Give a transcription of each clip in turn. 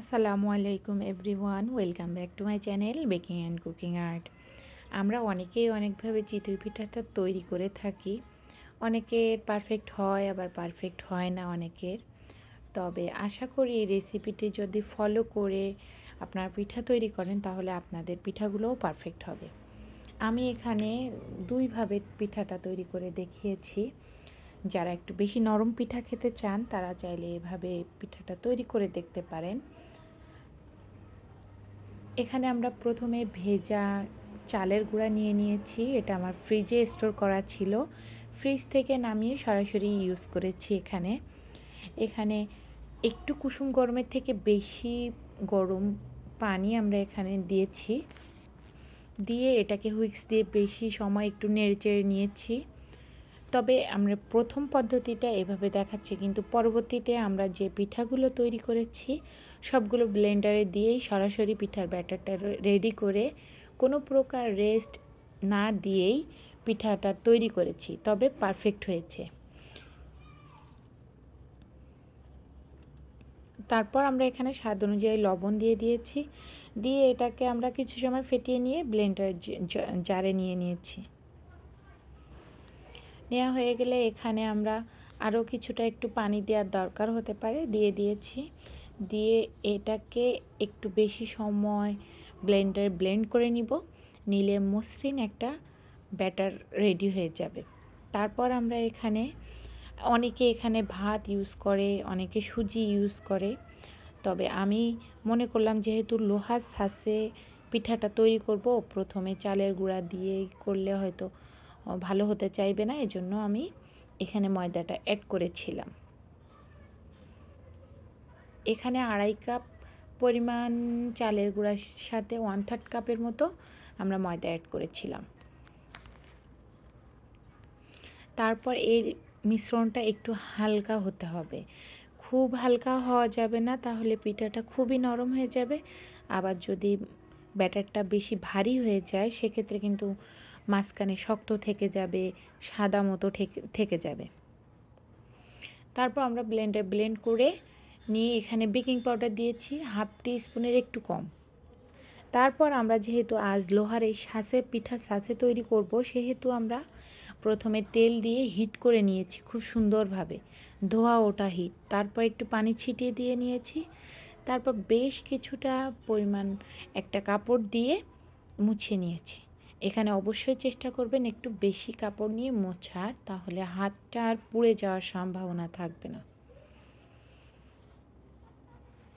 আসসালামু আলাইকুম everyone, welcome back to my channel baking and cooking art. আমরা অনেকেই অনেকভাবে চিতই পিঠাটা তৈরি করে থাকি। অনেকের পারফেক্ট হয়, আবার পারফেক্ট হয় না অনেকের। তবে আশা করি এই রেসিপিটি যদি ফলো করে আপনারা পিঠা তৈরি করেন, তাহলে আপনাদের পিঠাগুলোও পারফেক্ট হবে। আমি এখানে দুইভাবে পিঠাটা তৈরি করে দেখিয়েছি। যারা একটু বেশি নরম পিঠা খেতে চান, তারা চাইলে এভাবে পিঠাটা তৈরি করে দেখতে পারেন। এখানে আমরা প্রথমে ভেজা চালের গুঁড়া নিয়ে নিয়েছি, এটা আমার ফ্রিজে স্টোর করা ছিল। ফ্রিজ থেকে নামিয়ে সরাসরি ইউজ করেছি এখানে। এখানে একটু কুসুম গরমের থেকে বেশি গরম পানি আমরা এখানে দিয়েছি। দিয়ে এটাকে হুইক্স দিয়ে বেশি সময় একটু নেড়ে চেড়ে নিয়েছি। তবে আমরা প্রথম পদ্ধতিটা এভাবে দেখাচ্ছি, কিন্তু পরবর্তীতে আমরা যে পিঠাগুলো তৈরি করেছি সবগুলো ব্লেন্ডারে দিয়েই সরাসরি পিঠার ব্যাটারটা রেডি করে কোনো প্রকার রেস্ট না দিয়েই পিঠাটা তৈরি করেছি, তবে পারফেক্ট হয়েছে। তারপর আমরা এখানে স্বাদ অনুযায়ী লবণ দিয়ে দিয়েছি, দিয়ে এটাকে আমরা কিছু সময় ফেটিয়ে নিয়ে ব্লেন্ডার জারে নিয়ে নিয়েছি। নেওয়া হয়ে গেলে এখানে আমরা আরও কিছুটা একটু পানি দেওয়ার দরকার হতে পারে, দিয়ে দিয়েছি। দিয়ে এটাকে একটু বেশি সময় ব্লেন্ডার ব্লেন্ড করে নিব, নিলে মসৃণ একটা ব্যাটার রেডি হয়ে যাবে। তারপর আমরা এখানে, অনেকে এখানে ভাত ইউজ করে, অনেকে সুজি ইউজ করে। তবে আমি মনে করলাম যেহেতু লোহার শ্বাসে পিঠাটা তৈরি করব, প্রথমে চালের গুঁড়া দিয়ে করলে হয়তো, ভালো হতে চাইবে না, এজন্য আমি এখানে ময়দাটা অ্যাড করেছিলাম। এখানে আড়াই কাপ পরিমাণ চালের গুঁড়ার সাথে ওয়ান থার্ড কাপের মতো আমরা ময়দা অ্যাড করেছিলাম। তারপর এই মিশ্রণটা একটু হালকা হতে হবে। খুব হালকা হওয়া যাবে না, তাহলে পিঠাটা খুবই নরম হয়ে যাবে। আবার যদি ব্যাটারটা বেশি ভারী হয়ে যায়, সেক্ষেত্রে কিন্তু মাঝখানে শক্ত থেকে যাবে, সাদা মতো থেকে যাবে। তারপর আমরা ব্লেন্ডার ব্লেন্ড করে নিয়ে এখানে বেকিং পাউডার দিয়েছি হাফ টি স্পুনের একটু কম। তারপর আমরা যেহেতু আজ লোহার এই শাঁসে পিঠা শাঁসে তৈরি করব, সেহেতু আমরা প্রথমে তেল দিয়ে হিট করে নিয়েছি খুব সুন্দরভাবে। ধোয়া ওটা হিট। তারপর একটু পানি ছিটিয়ে দিয়ে নিয়েছি। তারপর বেশ কিছুটা পরিমাণ একটা কাপড় দিয়ে মুছে নিয়েছি। এখানে অবশ্যই চেষ্টা করবেন একটু বেশি কাপড় নিয়ে মোছার, তাহলে হাতটা আর পুড়ে যাওয়ার সম্ভাবনা থাকবে না।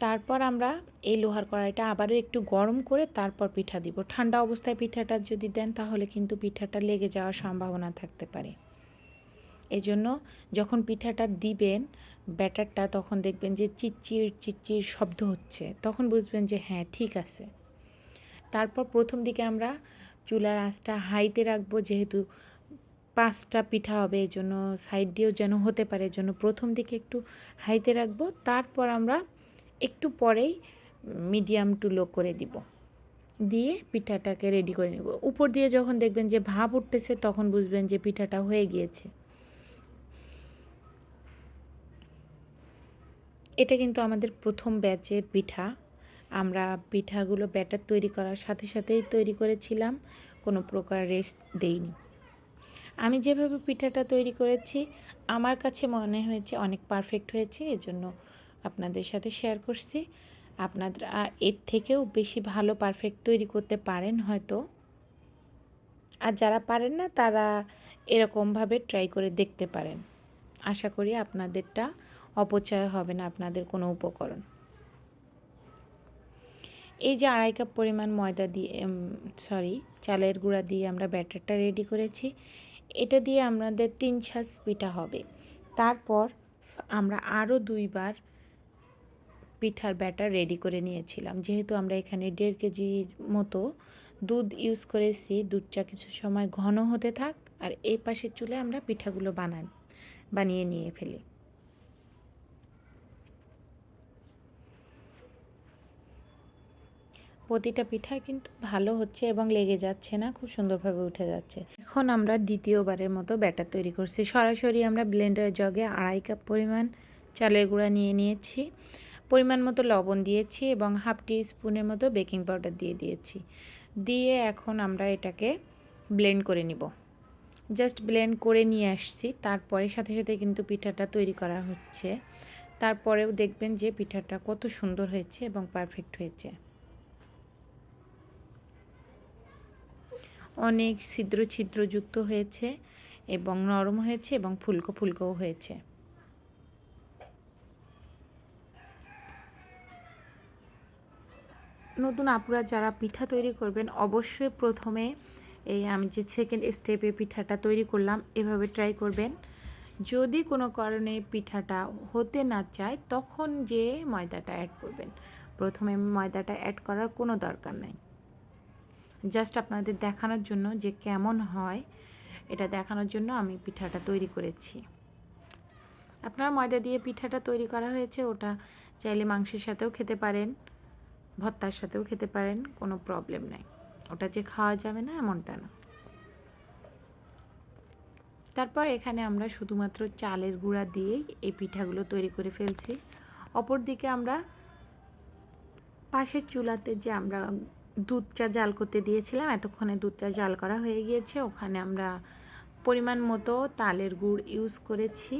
তারপর আমরা এই লোহার কড়াইটা আবারও একটু গরম করে তারপর পিঠা দিব। ঠান্ডা অবস্থায় পিঠাটা যদি দেন তাহলে কিন্তু পিঠাটা লেগে যাওয়ার সম্ভাবনা থাকতে পারে। এজন্য যখন পিঠাটা দিবেন, ব্যাটারটা তখন দেখবেন যে চিচ্চির চিচ্চির শব্দ হচ্ছে। তখন বুঝবেন যে হ্যাঁ ঠিক আছে। তারপর প্রথম দিকে আমরা চুলার আঁচটা হাইতে রাখব, যেহেতু পাঁচটা পিঠা হবে এই জন্য সাইড দিয়েও যেন হতে পারে। জন্য প্রথম দিকে একটু হাইতে রাখব। তারপর আমরা একটু পরেই মিডিয়াম টু লো করে দিব। দিয়ে পিঠাটাকে রেডি করে নেব। উপর দিয়ে যখন দেখবেন যে ভাব উঠতেছে, তখন বুঝবেন যে পিঠাটা হয়ে গিয়েছে। এটা কিন্তু আমাদের প্রথম ব্যাচের পিঠা। আমরা পিঠাগুলো ব্যাটার তৈরি করার সাথে সাথেই তৈরি করেছিলাম। কোনো প্রকার রেস্ট দেইনি। আমি যেভাবে পিঠাটা তৈরি করেছি, আমার কাছে মনে হয়েছে অনেক পারফেক্ট হয়েছে। এজন্য আপনাদের সাথে শেয়ার করছি। আপনারা, এর থেকেও বেশি ভালো পারফেক্ট তৈরি করতে পারেন হয়তো। আর যারা পারেন না, তারা এরকমভাবে ট্রাই করে দেখতে পারেন। আশা করি আপনাদেরটা অপচয় হবে না, আপনাদের কোনো উপকরণ। এই যে আড়াই কাপ পরিমাণ ময়দা দিয়ে সরি চালের গুঁড়া দিয়ে আমরা ব্যাটারটা রেডি করেছি। এটা দিয়ে আমাদের তিন ছাঁচ পিঠা হবে। তারপর আমরা আরও দুইবার পিঠার ব্যাটার রেডি করে নিয়েছিলাম। যেহেতু আমরা এখানে দেড় কেজির মতো দুধ ইউজ করেছি, দুধটা কিছু সময় ঘন হতে থাক আর এই পাশের চুলে আমরা পিঠাগুলো বানান বানিয়ে নিয়ে ফেলি। প্রতিটা পিঠা কিন্তু ভালো হচ্ছে এবং লেগে যাচ্ছে না, খুব সুন্দরভাবে উঠে যাচ্ছে। এখন আমরা দ্বিতীয়বারের মতো ব্যাটার তৈরি করছি। সরাসরি আমরা ব্লেন্ডার জগে আড়াই কাপ পরিমাণ চালের গুঁড়া নিয়ে নিয়েছি। পরিমাণ মতো লবণ দিয়েছি এবং হাফ টি স্পুনের মতো বেকিং পাউডার দিয়ে দিয়েছি। দিয়ে এখন আমরা এটাকে ব্লেন্ড করে নিব। জাস্ট ব্লেন্ড করে নিয়ে আসছি। তারপরে সাথে সাথে কিন্তু পিঠাটা তৈরি করা হচ্ছে। তারপরেও দেখবেন যে পিঠাটা কত সুন্দর হয়েছে এবং পারফেক্ট হয়েছে। অনেক ছিদ্র ছিদ্রযুক্ত হয়েছে এবং নরম হয়েছে এবং ফুলকো ফুলকোও হয়েছে। নতুন আপুরা যারা পিঠা তৈরি করবেন, অবশ্যই প্রথমে এই আমি যে সেকেন্ড স্টেপে পিঠাটা তৈরি করলাম, এভাবে ট্রাই করবেন। যদি কোনো কারণে পিঠাটা হতে না চায়, তখন যে ময়দাটা অ্যাড করবেন। প্রথমে ময়দাটা অ্যাড করার কোনো দরকার নেই। জাস্ট আপনাদের দেখানোর জন্য যে কেমন হয়, এটা দেখানোর জন্য আমি পিঠাটা তৈরি করেছি। আপনার ময়দা দিয়ে পিঠাটা তৈরি করা হয়েছে, ওটা চাইলে মাংসের সাথেও খেতে পারেন। ভর্তার সাথেও খেতে পারেন, কোনো প্রবলেম নাই। ওটা যে খাওয়া যাবে না, এমনটা না। তারপর এখানে আমরা শুধুমাত্র চালের গুঁড়া দিয়েই এই পিঠাগুলো তৈরি করে ফেলছি। অপর দিকে আমরা পাশের চুলাতে যে আমরা দুধ চা জাল করতে দিয়েছিলাম, এতক্ষণে দুধ চা জাল করা হয়ে গিয়েছে। ওখানে আমরা পরিমাণ মতো তালের গুড় ইউজ করেছি।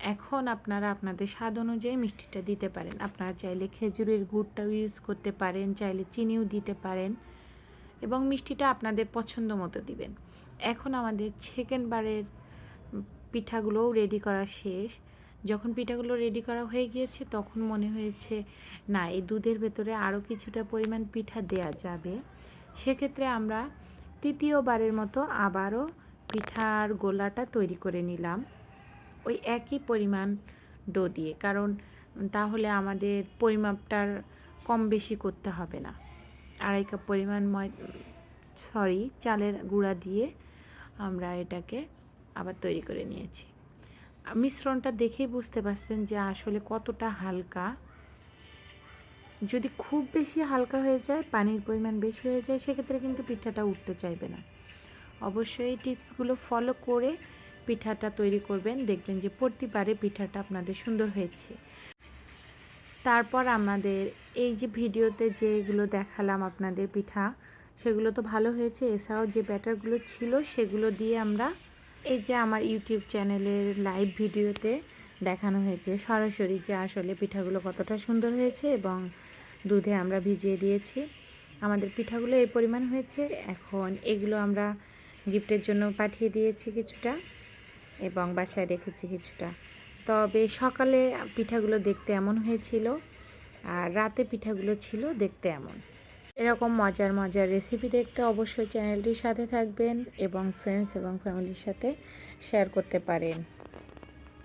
এখন আপনারা আপনাদের স্বাদ অনুযায়ী মিষ্টিটা দিতে পারেন। আপনারা চাইলে খেজুরের গুড়টাও ইউজ করতে পারেন, চাইলে চিনিও দিতে পারেন এবং মিষ্টিটা আপনাদের পছন্দ মতো দিবেন। এখন আমাদের সেকেন্ড বারের পিঠাগুলোও রেডি করা শেষ। যখন পিঠাগুলো রেডি করা হয়ে গিয়েছে, তখন মনে হয়েছে, না, এই দুধের ভেতরে আরও কিছুটা পরিমাণ পিঠা দেয়া যাবে। সেক্ষেত্রে আমরা তৃতীয়বারের মতো আবারও পিঠার গোলাটা তৈরি করে নিলাম। ওই একই পরিমাণ ডো দিয়ে, কারণ তাহলে আমাদের পরিমাপটার কম বেশি করতে হবে না। আড়াই কাপ পরিমাণ ময়, সরি, চালের গুঁড়া দিয়ে আমরা এটাকে আবার তৈরি করে নিয়েছি। মিশ্রণটা দেখেই বুঝতে পারছেন যে আসলে কতটা হালকা। যদি খুব বেশি হালকা হয়ে যায়, পানির পরিমাণ বেশি হয়ে যায়, সেক্ষেত্রে কিন্তু পিঠাটা উঠতে চাইবে না। অবশ্যই টিপসগুলো ফলো করে পিঠাটা তৈরি করবেন। দেখবেন যে প্রতিবারে পিঠাটা আপনাদের সুন্দর হয়েছে। তারপর আমাদের এই যে ভিডিওতে যেগুলো দেখালাম আপনাদের পিঠা, সেগুলো তো ভালো হয়েছে। এছাড়াও যে ব্যাটারগুলো ছিল, সেগুলো দিয়ে আমরা এই যে আমার ইউটিউব চ্যানেলের লাইভ ভিডিওতে দেখানো হয়েছে সরাসরি যে আসলে পিঠাগুলো কতটা সুন্দর হয়েছে এবং দুধে আমরা ভিজিয়ে দিয়েছি। আমাদের পিঠাগুলো এই পরিমাণ হয়েছে। এখন এগুলো আমরা গিফটের জন্য পাঠিয়ে দিয়েছি কিছুটা। এবং বাসায় রেখেছি কিছুটা। তবে সকালে পিঠাগুলো দেখতে এমন হয়েছিল আর রাতে পিঠাগুলো ছিল দেখতে এমন। এরকম মজার মজার রেসিপি দেখতে অবশ্যই চ্যানেলটির সাথে থাকবেন এবং ফ্রেন্ডস এবং ফ্যামিলির সাথে শেয়ার করতে পারেন।